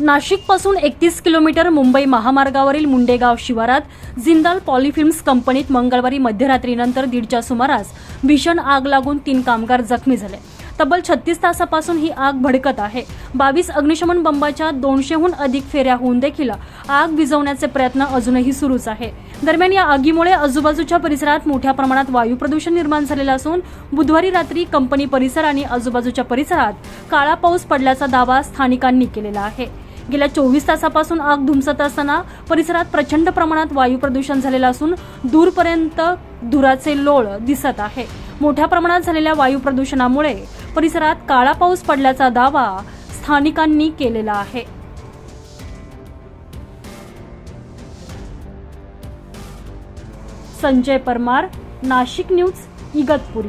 नाशिकपासून एकतीस किलोमीटर मुंबई महामार्गावरील मुंडेगाव शिवारात जिंदाल पॉलिफिल्म्स कंपनीत मंगळवारी मध्यरात्रीनंतर दीडच्या सुमारास भीषण आग लागून तीन कामगार जखमी झाले. तब्बल छत्तीस तासापासून ही आग भडकत आहे. बावीस अग्निशमन बंबाच्या दोनशेहून अधिक फेऱ्या होऊन देखील आग विझवण्याचे प्रयत्न अजूनही सुरूच आहे. दरम्यान या आगीमुळे आजूबाजूच्या परिसरात मोठ्या प्रमाणात वायू प्रदूषण निर्माण झालेलं असून बुधवारी रात्री कंपनी परिसर आणि आजूबाजूच्या परिसरात काळा पाऊस पडल्याचा दावा स्थानिकांनी केलेला आहे. गेल्या चोवीस तासापासून आग धुमसत असताना परिसरात प्रचंड प्रमाणात वायू प्रदूषण झालेलं असून दूरपर्यंत धुराचे लोळ दिसत आहे. मोठ्या प्रमाणात झालेल्या वायू प्रदूषणामुळे परिसरात काळा पाऊस पडल्याचा दावा स्थानिकांनी केलेला आहे. संजय परमार नाशिक न्यूज इगतपुरी.